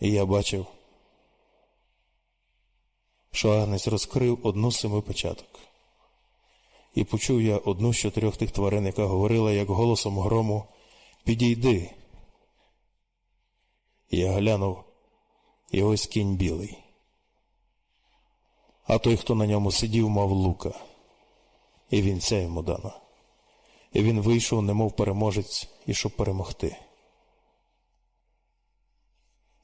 І я бачив, що розкрив одну з семи печаток. І почув я одну з чотирьох тих тварин, яка говорила, як голосом грому, підійди. Я глянув, і ось кінь білий. А той, хто на ньому сидів, мав лука, і вінця йому дано. І він вийшов, немов переможець, і щоб перемогти.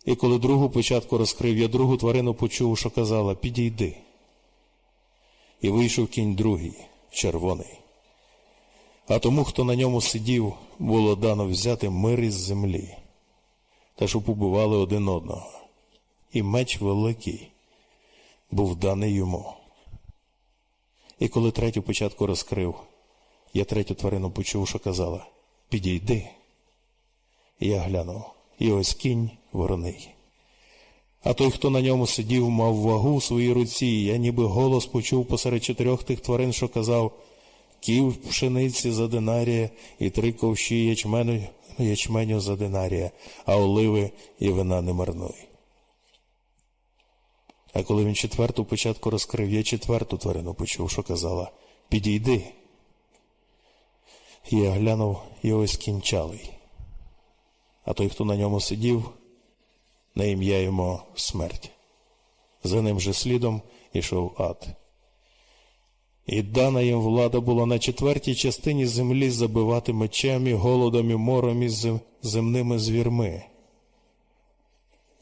І коли другу печатку розкрив, я другу тварину почув, що казала Підійди. І вийшов кінь другий, червоний. А тому, хто на ньому сидів, було дано взяти мир із землі, та щоб убивали один одного. І меч великий був даний йому. І коли третю печатку розкрив, я третю тварину почув, що казала Підійди. І я глянув, і ось кінь вороний. А той, хто на ньому сидів, мав вагу у своїй руці, я ніби голос почув посеред чотирьох тих тварин, що казав Ків пшениці за динарія і три ковші ячменю, ячменю за динарія, а оливи і вина не марнуй. А коли він четверту початку розкрив, я четверту тварину почув, що казала Підійди. Я глянув, і ось кінчалий. А той, хто на ньому сидів, на ім'я йому смерть. За ним же слідом ішов ад. І дана їм влада була на четвертій частині землі забивати мечем і голодом і мором і земними звірми.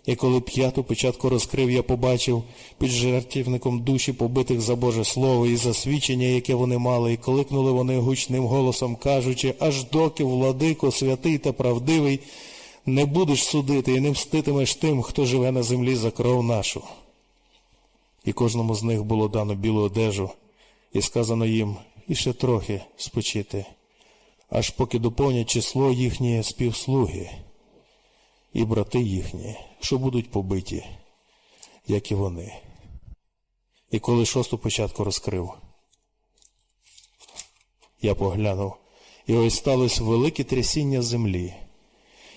І коли п'яту початку розкрив, я побачив під жертівником душі побитих за Боже Слово і за свідчення, яке вони мали, і кликнули вони гучним голосом, кажучи, аж доки, владико, святий та правдивий, не будеш судити і не мститимеш тим, хто живе на землі за кров нашу. І кожному з них було дано білу одежу, і сказано їм іще трохи спочити, аж поки доповнять число їхнє співслуги і брати їхні, що будуть побиті, як і вони. І коли шосту початку розкрив, я поглянув, і ось сталося велике трясіння землі.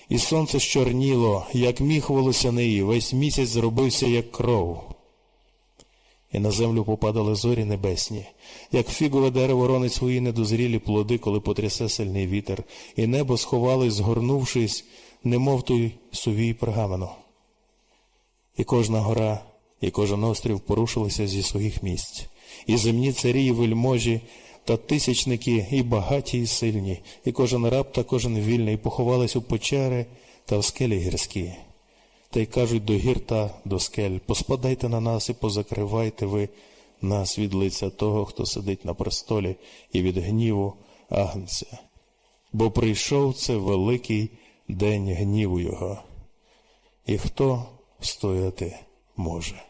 І сонце щорніло, як міх волосяний, весь місяць зробився, як кров. І на землю попадали зорі небесні, як фігове дерево ронить свої недозрілі плоди, коли потрясе сильний вітер, і небо сховалось, згорнувшись, немов той сувій пергамену. І кожна гора, і кожен острів порушилися зі своїх місць, і земні царі, і вельможі, та тисячники, і багаті, і сильні, і кожен раб та кожен вільний поховались у печери та в скелі гірські. Та й кажуть до гір та до скель, поспадайте на нас і позакривайте ви нас від лиця того, хто сидить на престолі, і від гніву агнця. Бо прийшов це великий день гніву його, і хто стояти може.